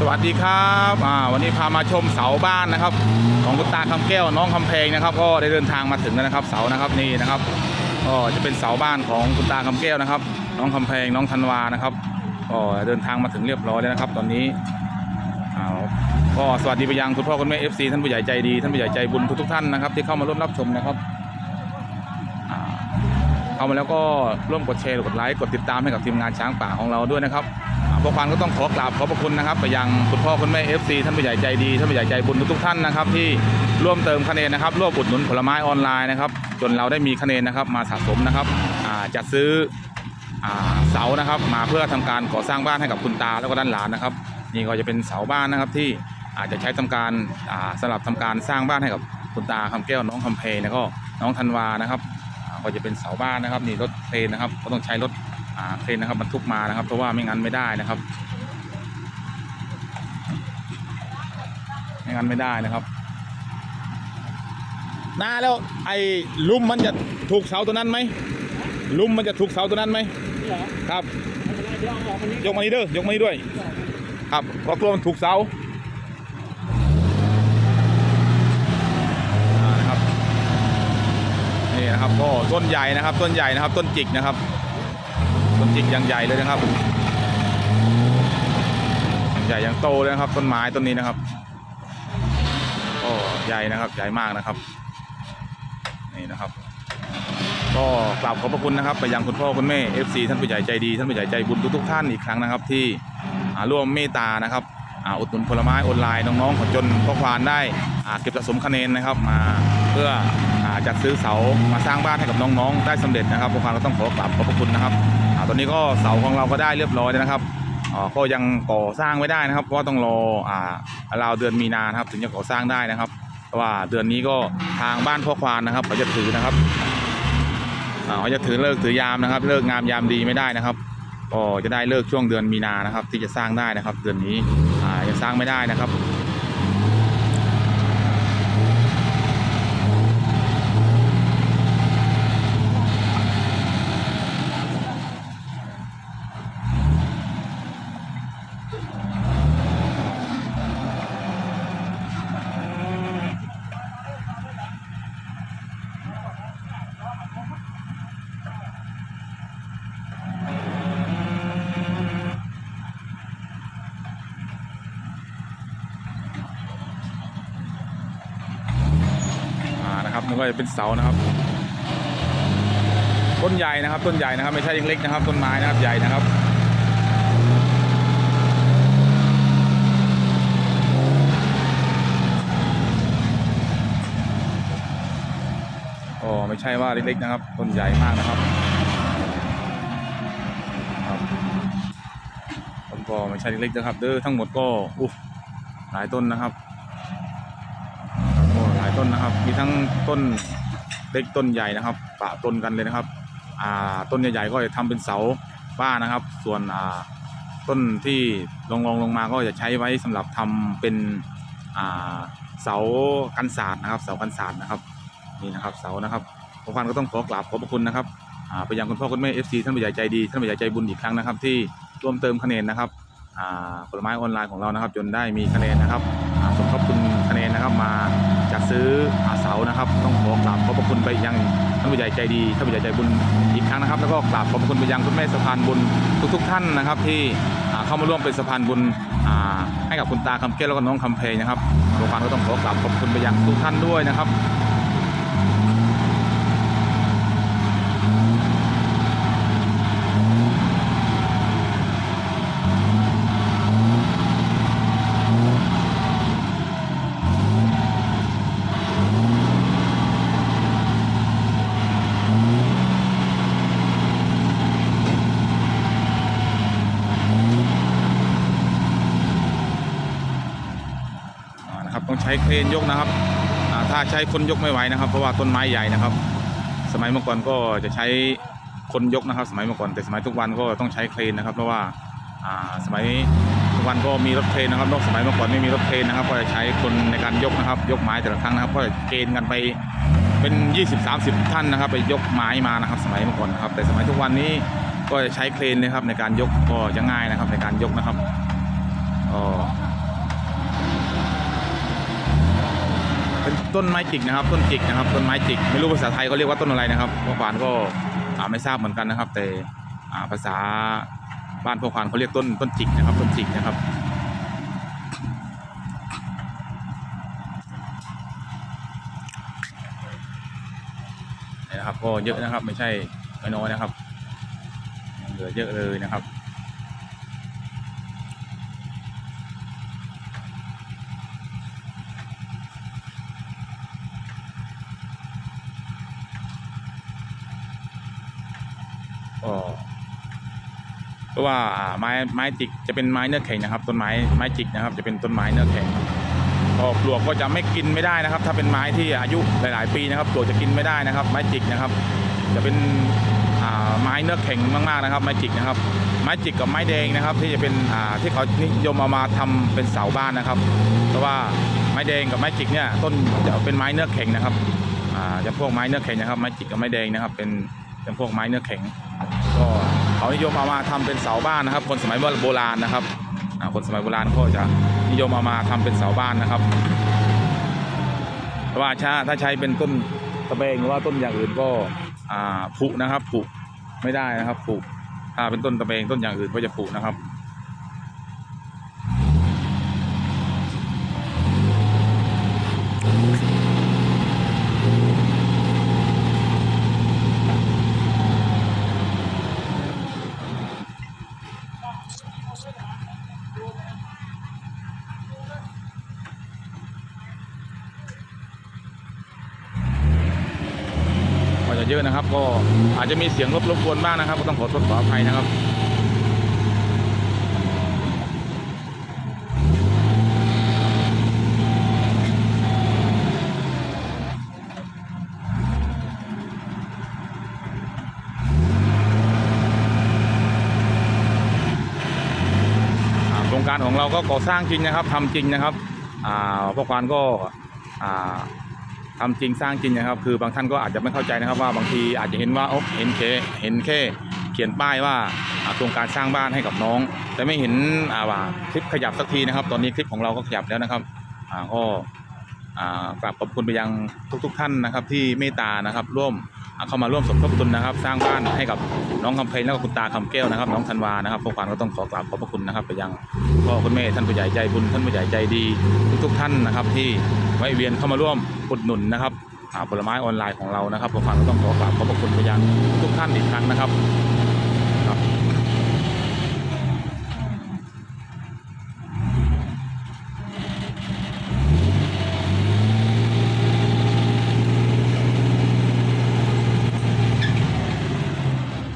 สวัสดีครับวันนี้พามาชมเสาบ้านนะครับ ของคุณตาคำแก้วน้องคำเพลงนะครับ ก็ได้เดินทางมาถึงแล้วนะครับ เสานะครับนี่นะครับก็จะเป็นเสาบ้านของคุณตาคำแก้วนะครับ น้องคำเพลงน้องธันวานะครับก็เดินทางมาถึงเรียบร้อยแล้วนะครับ ตอนนี้ก็สวัสดีไปยังคุณพ่อคุณแม่เอฟซีท่านผู้ใหญ่ใจดีท่านผู้ใหญ่ใจบุญทุกๆท่านนะครับ ที่เข้ามาร่วมรับชมนะครับเข้ามาแล้วก็ร่วมกดแชร์กดไลค์กดติดตามให้กับทีมงานช้างป่าของเราด้วยนะครับ พวกพันก็ต้องขอกราบขอบพระคุณนะครับไปยังคุณพ่อคุณแม่เอฟซีท่านผู้ใหญ่ใจดีท่านผู้ใหญ่ใจบุญทุกๆท่านนะครับที่ร่วมเติมคะแนนนะครับร่วมอุดหนุนผลไม้ออนไลน์นะครับจนเราได้มีคะแนนนะครับมาสะสมนะครับจัดซื้อเสานะครับ มาเพื่อทำการก่อสร้างบ้านให้กับคุณตาแล้วก็ด้านหลานนะครับ นี่ก็จะเป็นเสาบ้านนะครับที่อาจจะใช้ทำการสำหรับทำการสร้างบ้านให้กับคุณตาคำแก้วน้องคำเพลแล้วก็น้องธันวานะครับก็จะเป็นเสาบ้านนะครับนี่รถเครนนะครับ ก็ต้องใช้รถ เครนนะครับบรรทุกมานะครับ เพราะว่าไม่งั้นไม่ได้นะครับ ไม่งั้นไม่ได้นะครับนาแล้วไอ้ลุ่มมันจะถูกเสาตัวนั้นไหมลุ่มมันจะถูกเสาตัวนั้นไหมครับยกมานี้ยกมานี่เด้อยกมานี่ด้วย ครับเพราะกลัวมันถูกเสาอ่านะครับนี่นะครับก็ต้นใหญ่นะครับ ต้นใหญ่นะครับ ต้นจิกนะครับ ต้นจิกอย่างใหญ่เลยนะครับ ใหญ่อย่างโตเลยนะครับ ต้นไม้ต้นนี้นะครับก็ใหญ่นะครับใหญ่มากนะครับนี่นะครับ ก็กราบขอบพระคุณนะครับ ไปยังคุณพ่อคุณแม่ FC ท่านผู้ใหญ่ใจดีท่านผู้ใหญ่ใจบุญทุกๆท่านอีกครั้งนะครับ ที่ร่วมเมตตานะครับอุดหนุนผลไม้ออนไลน์น้องๆของจนพ่อควานได้เก็บสะสมคะแนนนะครับมาเพื่ออจัดซื้อเสามาสร้างบ้านให้กับน้องๆ ได้สำเร็จนะครับพ่อควานก็ต้องขอกราบขอบพระคุณนะครับ ตอนนี้ก็เสาของเราก็ได้เรียบร้อยแล้วนะครับอ่าก็ยังก่อสร้างไม่ได้นะครับ เพราะต้องรออ่าราวเดือนมีนานครับถึงจะก่อสร้างได้นะครับเพราะว่าเดือนนี้ก็ทางบ้านพ่อควานนะครับเขาจะถือนะครับอ่าเขาจะถือเลิกถือยามนะครับ เลิกงามยามดีไม่ได้นะครับก็จะได้เลิกช่วงเดือนมีนานะครับ ที่จะสร้างได้นะครับ เดือนนี้อ่ายังสร้างไม่ได้นะครับ ก็จะเป็นเสานะครับ ต้นใหญ่นะครับ ต้นใหญ่นะครับ ไม่ใช่เล็กๆนะครับ ต้นไม้นะครับ ใหญ่นะครับอ๋อไม่ใช่ว่าเล็กๆนะครับ ต้นใหญ่มากนะครับครับต้นก็ไม่ใช่เล็กๆนะครับ เด้อทั้งหมดก็อุ๊ยหลายต้นนะครับ ต้นนะครับ มีทั้งต้นเล็กต้นใหญ่นะครับปะต้นกันเลยนะครับอ่าต้นใหญ่ๆก็จะทำเป็นเสาบ้านนะครับ ส่วนอ่าต้นที่ลงลงลงมาก็จะใช้ไว้สำหรับทำเป็นอ่าเสากันศาสตร์นะครับ เสากันศาสตร์นะครับนี่นะครับเสานะครับพวกพันก็ต้องขอกราบขอบพระคุณนะครับอ่าไปยังคุณพ่อคุณแม่เอฟซีท่านผู้ใหญ่ใจดีท่านผู้ใหญ่ใจบุญอีกครั้งนะครับ ที่ร่วมเติมคะแนนนะครับผลไม้ออนไลน์ของเรานะครับ จนได้มีคะแนนนะครับอ่าสมทบทุนคะแนนนะครับมาานะครับ ต้องขอกราบขอบพระคุณไปยังท่านผู้ใหญ่ใจดีท่านผู้ใหญ่ใจบุญอีกครั้งนะครับ แล้วก็กราบขอบพระคุณไปยังคุณแม่สะพานบุญทุก ๆ ท่านนะครับ ที่เข้ามาร่วมเป็นสะพานบุญให้กับคุณตาคำเกล้แล้วก็น้องคำเพลงนะครับโรงพยาบาลก็ต้องขอกราบขอบคุณไปยังทุกท่านด้วยนะครับ ต้องใช้เครนยกนะครับถ้าใช้คนยกไม่ไหวนะครับ เพราะว่าต้นไม้ใหญ่นะครับ สมัยเมื่อก่อนก็จะใช้คนยกนะครับ สมัยเมื่อก่อนแต่สมัยทุกวันก็ต้องใช้เครนนะครับ เพราะว่าสมัยทุกวันก็มีรถเครนนะครับนอกสมัยเมื่อก่อนไม่มีรถเครนนะครับ ก็จะใช้คนในการยกนะครับ ยกไม้แต่ละครั้งนะครับ ก็จะเกณฑ์กันไปเป็น 20-30 ท่านนะครับ ไปยกไม้มานะครับ สมัยเมื่อก่อนนะครับ แต่สมัยทุกวันนี้ก็จะใช้เครนนะครับในการยกก็จะง่ายนะครับในการยกนะครับก็ก็เป็น ต้นไม้จิกนะครับ ต้นจิกนะครับ ต้นไม้จิก ไม่รู้ภาษาไทยเขาเรียกว่าต้นอะไรนะครับพวกควานก็ไม่ทราบเหมือนกันนะครับ แต่ภาษาบ้านพวกควานเขาเรียกต้นต้นจิกนะครับ ต้นจิกนะครับนะครับก็เยอะนะครับ ไม่ใช่ไม่น้อยนะครับเหลือเยอะเลยนะครับ ก็ เพราะว่าไม้ไม้จิกจะเป็นไม้เนื้อแข็งนะครับ ต้นไม้ไม้จิกนะครับ จะเป็นต้นไม้เนื้อแข็งก็ปลวกก็จะไม่กินไม่ได้นะครับ ถ้าเป็นไม้ที่อายุหลาย ๆ ปีนะครับปลวกจะกินไม่ได้นะครับ ไม้จิกนะครับ จะเป็นไม้เนื้อแข็งมากๆนะครับ ไม้จิกนะครับ ไม้จิกกับไม้แดงนะครับ ที่จะเป็นที่เขานิยมเอามาทำเป็นเสาบ้านนะครับเพราะว่าไม้แดงกับไม้จิกเนี่ยต้นจะเป็นไม้เนื้อแข็งนะครับจะพวกไม้เนื้อแข็งนะครับ ไม้จิกกับไม้แดงนะครับ เป็นเป็นพวกไม้เนื้อแข็ง เขานิยมเอามาทำเป็นเสาบ้านนะครับ คนสมัยโบราณนะครับคนสมัยโบราณก็จะนิยมเอามาทำเป็นเสาบ้านนะครับแต่ว่าถ้าถ้าใช้เป็นต้นตะเบงหรือว่าต้นอย่างอื่นก็ผุนะครับผุไม่ได้นะครับผุถ้าเป็นต้นตะเบงต้นอย่างอื่นก็จะผุนะครับ เยอะนะครับ ก็อาจจะมีเสียงรบรบกวนบ้างนะครับ ก็ต้องขอโทษขออภัยนะครับโครงการของเราก็ก่อสร้างจริงนะครับทำจริงนะครับ อ่าพวกควานก็อ่า ทำจริงสร้างจริงนะครับ คือบางท่านก็อาจจะไม่เข้าใจนะครับว่าบางทีอาจจะเห็นว่าโอ้เห็นเคเห็นแค่เขียนป้ายว่าโครงการสร้างบ้านให้กับน้อง แต่ไม่เห็นอ่าว่าคลิปขยับสักทีนะครับ ตอนนี้คลิปของเราก็ขยับแล้วนะครับอ่าก็อ่ากราบขอบคุณไปยังทุก ๆ ท่านนะครับ ที่เมตตานะครับร่วม เข้ามาร่วมสมทบทุนนะครับ สร้างบ้านให้กับน้องคำเพลแล้วก็คุณตาคำแก้วนะครับ น้องธันวานะครับพวกขวานก็ต้องขอกราบขอบพระคุณนะครับ ไปยังพ่อคุณแม่ท่านผู้ใหญ่ใจบุญท่านผู้ใหญ่ใจดี ทุกๆท่านนะครับ ที่ไว้เวียนเข้ามาร่วมอุดหนุนนะครับผลไม้ออนไลน์ของเรานะครับผมฟังก็ต้องขอกราบขอบพระคุณไปยังทุกท่านอีกครั้งนะครับ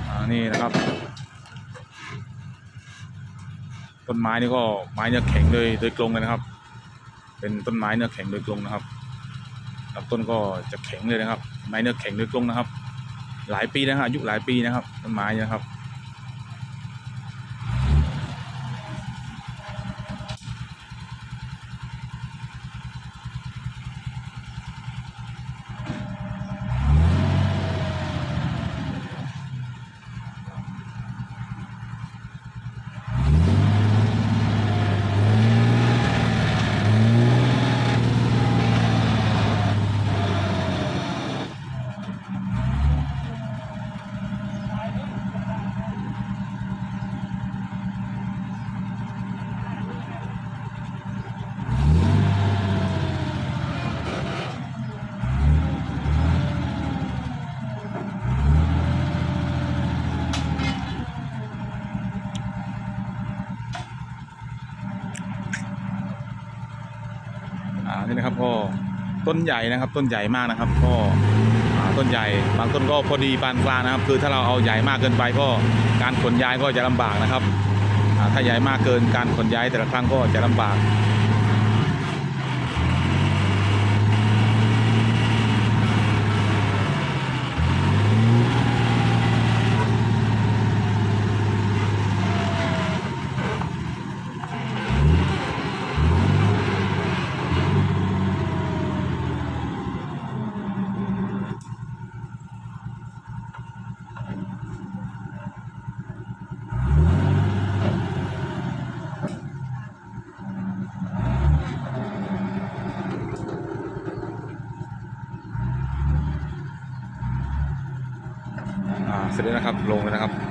อ่านี่นะครับ ต้น ไม้นี่ก็ไม้เนื้อแข็งโดยโดยตรงเลยนะครับ เป็นต้นไม้เนื้อแข็งโดยตรงนะครับลำต้นก็จะแข็งเลยนะครับ ไม้เนื้อแข็งโดยตรงนะครับ หลายปีนะฮะอายุหลายปีนะครับต้นไม้นะครับ นี่นะครับก็ต้นใหญ่นะครับ ต้นใหญ่มากนะครับ ก็อ่าต้นใหญ่บางต้นก็พอดีปานกลางนะครับ คือถ้าเราเอาใหญ่มากเกินไปก็การขนย้ายก็จะลำบากนะครับถ้าใหญ่มากเกินการขนย้ายแต่ละครั้งก็จะลำบาก สร็จแล้วนะครับ ลงเลยนะครับ